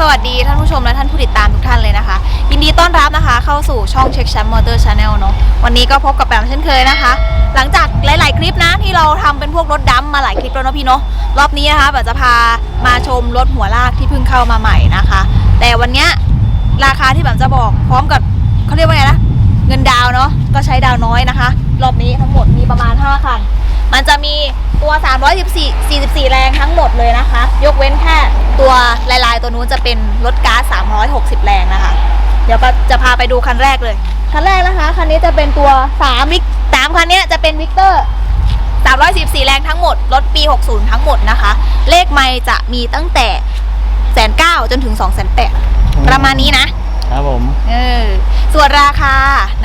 สวัสดีท่านผู้ชมและท่านผู้ติดตามทุกท่านเลยนะคะ ยินดีต้อนรับนะคะ เข้าสู่ช่องเช็คแชมป์มอเตอร์ชาแนลเนาะวันนี้ก็พบกับแปมเช่นเคยนะคะ หลังจากหลาย ๆ คลิปนะที่เราทำเป็นพวกรถดัมมาหลายคลิปแล้วเนาะพี่เนาะรอบนี้นะคะแบบจะพามาชมรถหัวลากที่เพิ่งเข้ามาใหม่นะคะ แต่วันเนี้ยราคาที่แบบจะบอกพร้อมกับเขาเรียกว่าไงนะเงินดาวเนาะก็ใช้ดาวน้อยนะคะ รอบนี้ทั้งหมดมีประมาณ5คัน มันจะมีตัว 314 44 แรงทั้งหมดเลยนะคะ ยกเว้นแค่ตัวลาย ๆ ตัวนู้นจะเป็นรถก๊าซ360 แรงนะคะ เดี๋ยวจะพาไปดูคันแรกเลย คันแรกนะคะ คันนี้จะเป็นตัว3วิก3คันเนี้ยจะเป็นวิกเตอร์314 แรงทั้งหมด รถปี 60 ทั้งหมดนะคะ เลขไม่จะมีตั้งแต่แสนเก้าจนถึง2องแสนแปดประมาณนี้นะ ครับผม เออ ส่วนราคา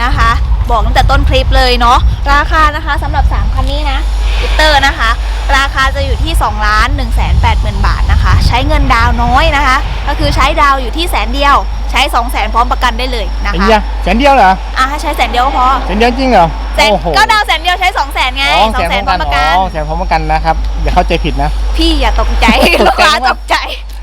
นะคะ บอกตั้งแต่ต้นคลิปเลยเนาะราคานะคะสำหรับ 3 คันนี้นะอิตเตอร์นะคะ ราคาจะอยู่ที่2ล้าน1 8 0 0 0 0 บาทนะคะ ใช้เงินดาวน์น้อยนะคะ ก็คือใช้ดาวน์อยู่ที่แสนเดียว ใช้ 2 0 0 0 0 0พร้อมประกันได้เลยนะไอ้คะเหี้ยแสนเดียวเหรออะถ้าใช้แสนเดียวก็พอแสนเดียวจริงเหรอแสนโอ้โหก็ดาวน์แสนเดียวใช้ 2 0 0 0 0 0ไงอ๋อสองแสนพร้อมประอ๋กันอแสนพร้อมประกันนะครับอย่าเข้าใจผิดนะ พี่อย่าตกใจตลูกกใจค้าว่าตกใจ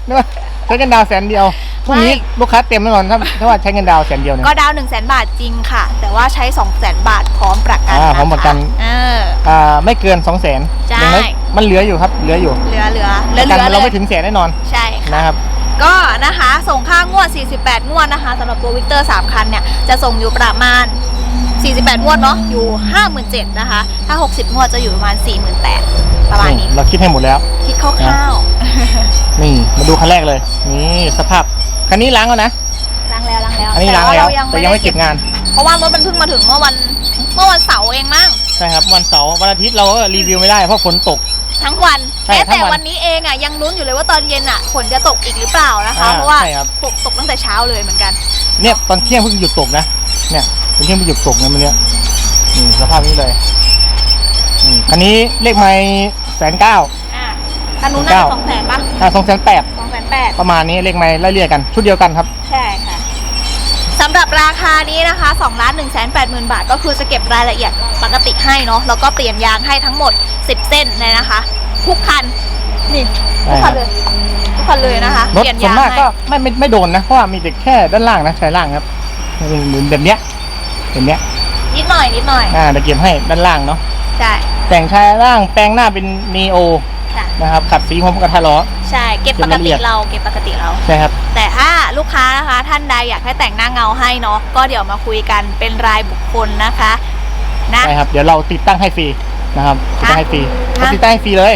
นึกว่า ใช้เงินดาวน์แสนเดียวพรุ่งนี้ไม่ลูกค้าเต็มแน่นอนถ้าถ้าว่าใช้เงินดาวน์แสนเดียวเนี่ยก็ดาว1 0 0 0 0 0บาทจริงค่ะ แต่ว่าใช้2 0 0 0 0 0บาทพร้อมประกันอ่าพร้อมคประกันเอออ่าไม่เกิน2 0 0 0 0 0ใช่อย่างน้อยมันเหลืออยู่ครับ เหลืออยู่ เหลือเหลือเหลืปอระเหกันลือเราเลไม่ยถึงแสนแน่นอนใช่ค่ะนะครับก็นะคะส่งค่างวด 48 งวดนะคะสำหรับตัววิกเตอร์ 3 คันเนี่ย จะส่งอยู่ประมาณ 48งวดเนาะอยู่ 57,000นะคะ ถ้า 60งวดจะอยู่ประมาณ 48,000ประมาณนี้ เราคิดให้หมดแล้ว คิดคร่าวนี่มาดูคันแรกเลย นี่สภาพ คันนี้ล้างแล้วนะๆล้างแล้วล้างแล้วอันนี้ล้างต่แล้วเรแต่ยังไม่เก็บงาน เพราะว่ารถมันเพิ่งมาถึงเมื่อวันเมื่อวันเสาร์เองมั้ง ใช่ครับวันเสาร์วันอาทิตย์เราก็รีวิวไม่ได้เพราะฝนตกทั้งวันใช่แม้ทั้แต่งวันวันนี้เองอะยังลุ้นอยู่เลยว่าตอนเย็นอะฝนจะตกอีกหรือเปล่านะคะอ่าเพราะว่าใช่ครับตกตกตั้งแต่เช้าเลยเหมือนกัน เนี่ยตอนเที่ยงเพิ่งหยุดตกนะ เนี่ย ตอนเที่ยงเพิ่งหยุดตกนะมันเนี่ยนี่สภาพนี้เลยนี่คันนี้เลขไม้แสนเก้าอ่าคันนู้นน่าจะเก้าสองแสนปะอ่าสองแสนแปดสองแสนแปดประมาณนี้เลขไม้ไล่เรียกกัน ชุดเดียวกันครับ ใช่ค่ะสำหรับราคานี้นะคะ2ล้าน1 8 0 0 0 0 บาท ก็คือจะเก็บรายละเอียดปกติให้เนาะแล้วก็เปลี่ยนยางให้ทั้งหมด 10 เส้นเลยนะคะทุกคันนี่ทุกคันเลยทุกคันเลยนะคะรถเปลี่ยนส่วนยางมากให้ก็ไม่ไม่ไม่โดนนะเพราะว่ามีแต่แค่ด้านล่างนะชายล่างครับเหมือนแบบเนี้ย แบบเนี้ยนิดหน่อยนิดหน่อยอ่าเดี๋ยวเก็บให้ด้านล่างเนาะใช่แต่งชายล่างแปลงหน้าเป็นนีโอค่ะนะครับขัดสีผมกระทะล้อ ใช่เก็บเก็ปบกรายละเอีติยดเราเก็บปกติเราใช่ครับ แต่ถ้าลูกค้านะคะ ท่านใดอยากให้แต่งหน้าเงาให้เนาะก็เดี๋ยวมาคุยกันเป็นรายบุคคลนะคะนะใช่ครับ เดี๋ยวเราติดตั้งให้ฟรีนะครับติดตั้งให้ฟรีฮะก็ติดตั้งให้ฟรีเลย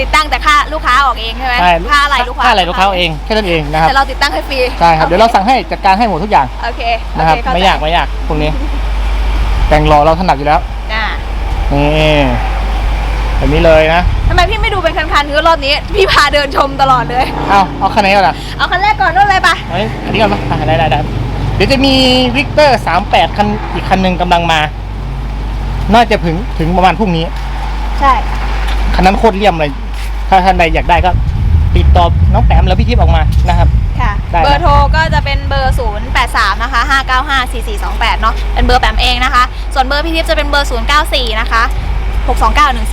ติดตั้งแต่ค่าลูกค้าออกเองใช่ไหมใช่ค่าอะไรลูกค้าค่าอะไรลูกค้าเอาเองแค่นั้นเองนะครับแต่เราติดตั้งให้ฟรีใช่ครับเดี๋ยวเราสั่งให้จัดการให้หมดทุกอย่างโอเคโอนะครับเคเข้ใจไม่ยากไม่ยากตรงนี้แต่งรอเราถนัดอยู่แล้วอ่านี่แบบนี้เลยนะทำไมพี่ไม่ดูเป็นคันๆคือรอบนี้ พี่พาเดินชมตลอดเลย เอาเอาคันไหนก่อนล่ะเอาคันแรกก่อนนู่นเลยปะเอาอันนี้ก่อนปะอะได้ได้ได้เดี๋ยวจะมีวิกเตอร์สามแปดคันอีกคันหนึ่งกำลังมา น่าจะถึงถึงประมาณพรุ่งนี้ ใช่ คันนั้นโคตรเลี่ยมเลย ถ้าท่านใดอยากได้ก็ติดต่อน้องแปมแล้วพี่ทิพย์ออกมานะครับ ค่ะ ได้เบอร์โทรก็จะเป็นเบอร์ 083 นะคะ 595 4428 เนาะเป็นเบอร์แปมเองนะคะ ส่วนเบอร์พี่ทิพย์จะเป็นเบอร์ 094 นะคะ 629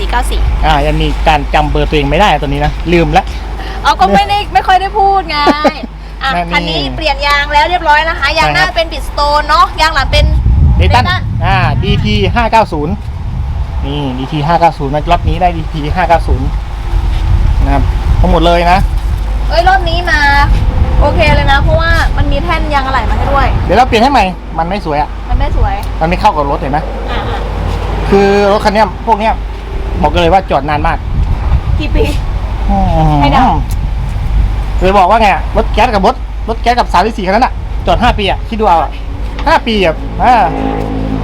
1494 อ่ายังมีการจำเบอร์ตัวเองไม่ได้ตอนนี้นะลืมละ เอาก็ไม่ได้ไม่ค่อยได้พูดไงอะนั่นนี่คันนี้เปลี่ยนยางแล้วเรียบร้อยนะคะ ยางหน้าใช่ครับ เป็นบิดสโตนเนาะ ยางหลังเป็น เดตัน Dayton อ่า DT ห้าเก้าศูนย์นี่ DT ห้าเก้าศูนย์นะรอบนี้ได้ DT ห้าเก้าศู นย์นะครับทั้งหมดเลยนะ เอ้ยรอบนี้มา โอเคเลยนะ เพราะว่ามันมีแท่นยางอะไหล่มาให้ด้วย เดี๋ยวเราเปลี่ยนให้ใหม่ มันไม่สวยอะมันไม่สวยมันไม่เข้ากับรถเห็นไหมอะอะคือรถคันเนี้ยพวกเนี้ยบอกกันเลยว่าจอดนานมากกี่ปี ให้เดาเลยบอกว่าไงอะรถแก๊สกับรถรถแก๊สกับสามสี่คันนั้นอะจอดห้าปีอะคิดดูเอาอะห้าปีอะอ่า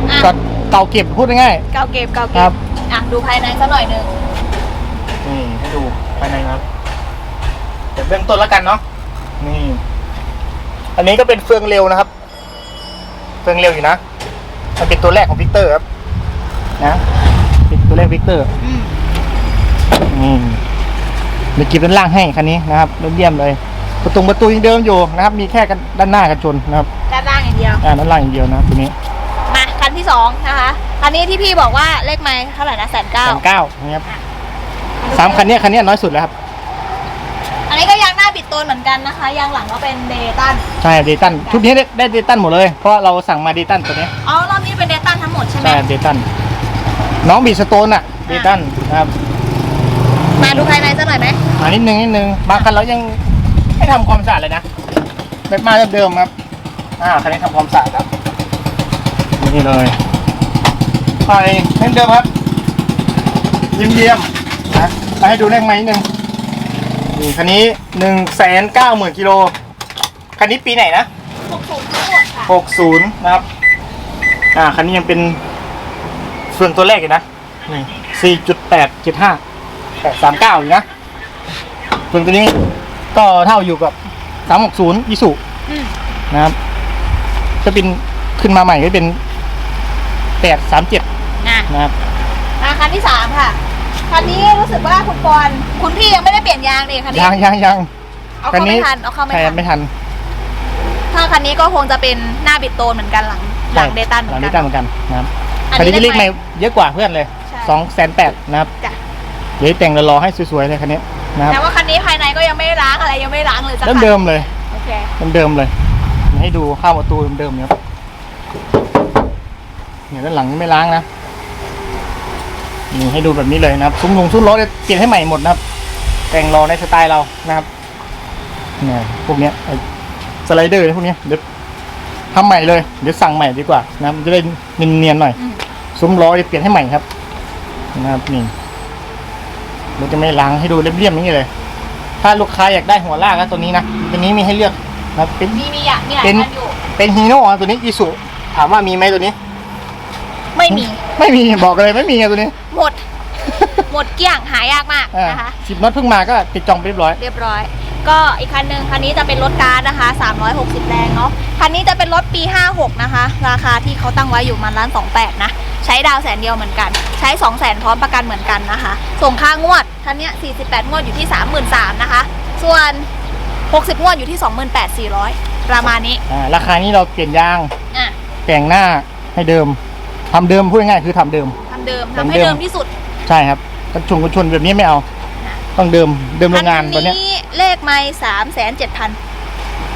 อะจอดเก่าเก็บพูดง่าย เกาเก็บเกาคเก็รับบอะดูภายในสักหน่อยหนึง ๆนี่ให้ดู ภายในครับเดี๋ยวเบื้องต้นแล้วกันเนาะนี่ อันนี้ก็เป็นเฟืองเร็วนะครับ เฟืองเร็วอยู่นะมันเป็นตัวแรกของวิกเตอร์ครับ นะเป็นตัวแรกวิกเตอร์อืมนี่มีกิบด้านล่างให้คันนี้นะครับเยี่ยมเลย ประตูประตูยังเดิมอยู่นะครับ มีแค่กันด้านหน้ากันชนนะครับ ด้านล่างอย่างเดียวอ่าด้านล่างอย่างเดียวนะครับตัวนี้มาคันที่สองนะคะคันนี้ที่พี่บอกว่าเลขไม้เท่าไหร่นะแสนเก้าสามเก้านะครับ สามคันเนี้ยคันเนี้ยน้อยสุดแล้วครับ อันนี้ก็ยางหน้าบิดโตนเหมือนกันนะคะ ยางหลังก็เป็นเดตัน ใช่เดตันชุดนี้ได้ได้เดตันหมดเลย เพราะเราสั่งมาเดตันตัวนี้อ๋อรอบนี้เป็นเดตันทั้งหมดใช่ไหมใช่เดตันน้องบีสโตนอะเดตันนะครับ มาดูภายในสักหน่อยไหมอ่านิดนึงนิดนึงบางคันเรายังไม่ทำความสะอาดเลยนะแบบมาเดิมๆครับอ่าคันนี้ทำความสะอาดครับนี่เลยไปเช่นเดิมครับเยี่ยมๆนะเอาให้ดูเลขไม้นิดนึงนี่คันนี้หนึ่งแสนเก้าหมื่นกิโลคันนี้ปีไหนนะหกสูงทั้งหมดค่ะหกศูนย์นะครับ อ่าคันนี้ยังเป็นเฟืองตัวแรกอยู่นะนี่สี่จุดแปดเจ็ดห้าแปดสามเก้าอยู่นะเฟืองตัวนี้ก็เท่าอยู่กับสามหกศูนย์ยิสุอืมนะครับจะเป็นขึ้นมาใหม่ก็เป็นแปดสามเจ็ดอะนะครับมาคันที่สามค่ะ คันนี้รู้สึกว่าคุณปอนคุณพี่ยังไม่ได้เปลี่ยนยางเลยคันนี้ยังยังยังเอาคัเข้าไม่ทันเอาเข้าไม่ใช่ทันไม่ทัน ถ้าคันนี้ก็คงจะเป็นหน้าบิดโตนเหมือนกันหลังหลังเดตันเหหมืลัองนเดกันตันเหมือนกันนะครับอันคันนี้นี้จะเรียกเลไม่ขเยอะกว่าเพื่อนเลยใช่สองแสนแปดนะครับจ้ะเดี๋ยวแต่งรอๆให้สวยๆเลยคันนี้นะครับแต่ว่าคันนี้ภายในก็ยังไม่ได้ล้างอะไรยังไม่ล้างเลยสักเริ่มคันเดิมเลยโอเคเดิมๆเลย ให้ดูข้าวประตูเดิมๆเนี่ยครับเนี่ยด้านหลังนี่ไม่ล้างนะ นี่ให้ดูแบบนี้เลยนะครับซุ้มลงซุ้มล้อเนี่ยเปลี่ยนให้ใหม่หมดนะครับ แต่งรอในสไตล์เรานะครับเนี่ยพวกเนี้ยไอ้สไลเดอร์พวกเนี้ยเดี๋ยวทำใหม่เลยเดี๋ยวสั่งใหม่ดีกว่านะครับมันจะได้เนียนๆหน่อยอืมซุ้มล้อเนี่ยเปลี่ยนให้ใหม่ครับ นะครับนี่เราจะไม่ล้างให้ดูเรียบๆอย่างนี้เลย ถ้าลูกค้าอยากได้หัวลากก็ตัวนี้นะตัวนี้มีให้เลือกนะครับเป็นมีมีอะมีหลายเป็นคันอยู่เป็นฮีโน่ตัวนี้อีสุถามว่ามีไหมตัวนี้ ไม่มี ไม่มีบอกเลยไม่มีอะตัวนี้ หมด หมดเกลี้ยงหายากมากนะคะ สิบน็อตเพิ่งมาก็ติดจองไปเรียบร้อย เรียบร้อย ก็อีกคันหนึ่งคันนี้จะเป็นรถการ์ดนะคะ 360 แรงเนาะ คันนี้จะเป็นรถปี 56 นะคะ ราคาที่เขาตั้งไว้อยู่มันล้าน28 นะ ใช้ดาวแสนเดียวเหมือนกัน ใช้ 2 0 0แสนพร้อมประกันเหมือนกันนะคะ ส่งค่างวด คันเนี้ย48 งวดอยู่ที่ 33,000นะคะ ส่วน 60 งวดอยู่ที่ 28,400 ประมาณนี้ อ่าราคานี้เราเปลี่ยนยางอะ แต่งหน้าให้เดิม ทำเดิมพูดง่ายๆคือทำเดิม ทำเดิมเหมืทำอนให้เดิมเดิมที่สุดใช่ครับกระชุงกระชนแบบนี้ไม่เอา ต้องเดิมเดิมโรงงานตัวเนี้ยนี้เลขไม่สามแสนเจ็ดพัน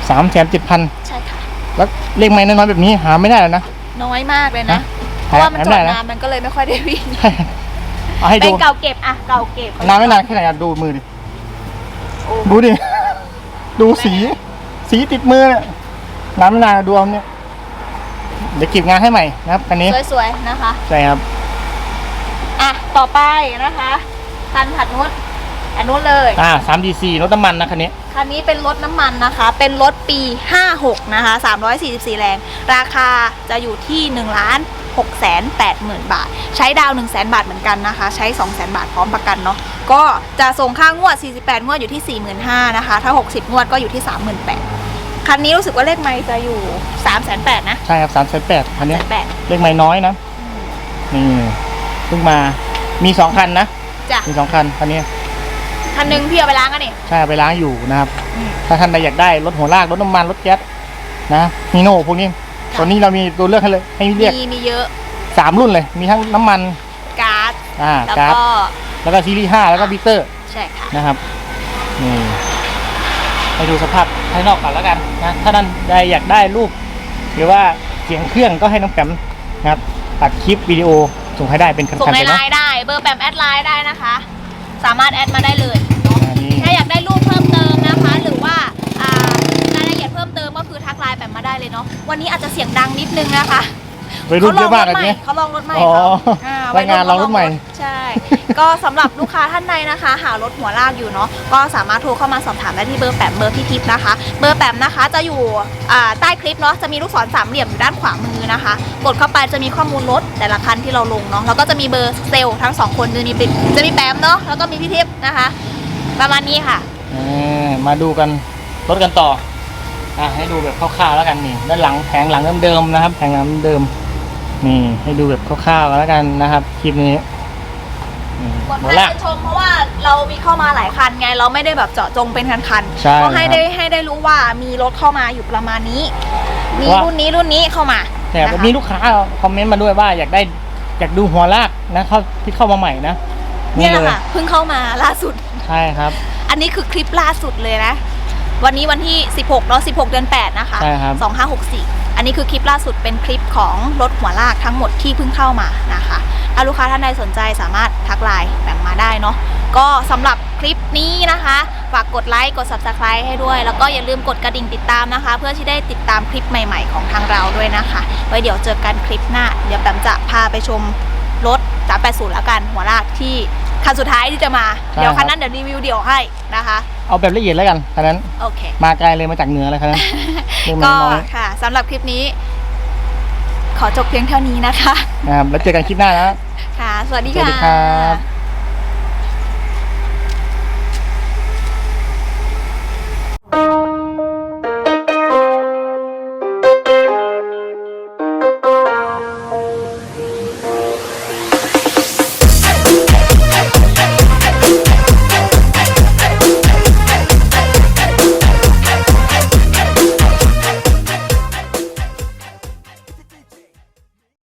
สามแสนเจ็ดพันใช่ค่ะแล้วเลขไม้น้อยๆแบบนี้หาไม่ได้แล้วนะน้อยมากเลยฮะนะ เพราะว่ามันหจอไม่ดได้นะนานมันก็เลยไม่ค่อยได้วิ่งใช่เอาให้เป็ดูนเก่าเก็บอะเก่าเก็บนานไม่นานแค่ไหนอะดูมือดิโอ้ดูดิดูสี สีติดมือเนี่ยน้ำนานดูเอาเนี่ย เดี๋ยวเก็บงานให้ใหม่นะครับคันนี้สวยๆนะคะ ใช่ครับ อะ ต่อไปนะคะคันถัดนู้นอันนู้นเลยอ่าสามดีซีรถน้ำมันนะคันนี้ คันนี้เป็นรถน้ำมันนะคะ เป็นรถปี 56 นะคะ 344 แรง ราคาจะอยู่ที่ 1 ล้าน6แสน8หมื่นบาท ใช้ดาว 1 0 0 0 0 0บาทเหมือนกันนะคะ ใช้2 0 0 0 0 0 บาทพร้อมประกันเนาะ ก็จะส่งค่างวด 48 งวดอยู่ที่ 45,000นะคะ ถ้า 60 งวดก็อยู่ที่ 38,000 คันนี้รู้สึกว่าเลขไม่จะอยู่3 8 0 0 0นะใช่ครับสามแสนแปดคันนี้8เลขไม้น้อยนะนี่เพิ่งมามีสองคันนะจ้ะมีสองคันคันนี้คันหนึงพี่เอาไปล้างกันนี่ใช่เอาไปล้างอยู่นะครับอืมถ้าท่านใดอยากได้รถหัวลากรถน้ำมันรถแก๊สนะฮีโน่พวกนี้ตอนนี้เรามีตัวเลือกให้เลยให้เรียกมีมีเยอะสามรุ่นเลย มีทั้งน้ำมันการ์ดอ่าแล้วก๊าซก็แล้วก็ซีรีส์ห้าแล้วก็บิเตอร์ ใช่ค่ะนะครับนี่ ให้ดูสภาพภายนอกก่อนแล้วกันนะถ้าท่านใดอยากได้รูปหรือว่าเสียงเครื่องก็ให้น้องแปมนะครับตัดคลิปวิดีโอส่งให้ได้เป็นคัส่งนๆในไปไลเนาะน์ได้ เบอร์แปมแอดไลน์ได้นะคะ สามารถแอดมาได้เลยเนาะ อ่านี่ถ้าอยากได้รูปเพิ่มเติมนะคะ หรือว่าอ่ารายละเอียดเพิ่มเติมก็คือทักไลน์แปมมาได้เลยเนาะวันนี้อาจจะเสียงดังนิดนึงนะคะ วัยรุ่นเยอะมากเลยใหม่เนี่ยเขาลองรถใหม่อ๋อเขาอ่รายงานลองรถใหม่ ใช่ ก็สำหรับลูกค้าท่านใดนะคะ หารถหัวลากอยู่เนาะก็สามารถโทรเข้ามาสอบถามได้ที่เบอร์แปมเบอร์พี่ทิพย์นะคะ เบอร์แปมนะคะจะอยู่อ่าใต้คลิปเนาะจะมีลูกศรสามเหลี่ยมอยู่ด้านขวามือนะคะ กดเข้าไปจะมีข้อมูลรถแต่ละคันที่เราลงเนาะแล้วก็จะมีเบอร์เซลล์ทั้งสองคนจะมีปิดจะมีแปมเนาะแล้วก็มีพี่ทิพย์นะคะ ประมาณนี้ค่ะ เออมาดูกันรถกันต่ออะให้ดูแบบคร่าวๆแล้วกันนี่ด้านหลังแผงหลังเดิมๆนะครับ แผงหลังเดิมๆ นี่ให้ดูแบบคร่าวๆแล้วกันนะครับ คลิปนี้อืมกดหัวให้ลากชมเพราะว่าเรามีเข้ามาหลายคันไงเราไม่ได้แบบเจาะจงเป็นคันใช่ๆก็ให้ครับได้ให้ได้รู้ว่ามีรถเข้ามาอยู่ประมาณนี้ มีว่ารุ่นนี้รุ่นนี้เข้ามาแต่นะคะมีลูกค้าคอมเมนต์มาด้วยว่าอยากได้อยากดูหัวลากนะเข้าที่เข้ามาใหม่นะเนี่ยแหละเลยค่ะเพิ่งเข้ามาล่าสุด ใช่ครับ อันนี้คือคลิปล่าสุดเลยนะ วันนี้วันที่ 16เนาะ16 เดือน 8 นะคะ ใช่ครับ 2564 อันนี้คือคลิปล่าสุดเป็นคลิปของรถหัวลากทั้งหมดที่เพิ่งเข้ามานะคะ ถ้าลูกค้าท่านใดสนใจสามารถทักไลน์แบบมาได้เนาะ ก็สำหรับคลิปนี้นะคะ ฝากกดไลค์ กด subscribe ให้ด้วย แล้วก็อย่าลืมกดกระดิ่งติดตามนะคะ เพื่อที่ได้ติดตามคลิปใหม่ ๆ ของทางเราด้วยนะคะ ไว้เดี๋ยวเจอกันคลิปหน้า เดี๋ยวแปมจะพาไปชมรถ380แล้วกันหัวลากที่ คันสุดท้ายที่จะมาใช่เดี๋ยวคันครับนั้นเดี๋ยวรีวิวเดี่ยวให้นะคะ เอาแบบละเอียดแล้วกันคันนั้น โอเค มาไกลเลยมาจากเหนือเลยคันนั้นเรื่องก็น้อยค่ะสำหรับคลิปนี้ ขอจบเพียงเท่านี้นะคะๆนะครับ แล้วเจอกันคลิปหน้านะค่ะ สวัสดีสวัสดีค่ะครับ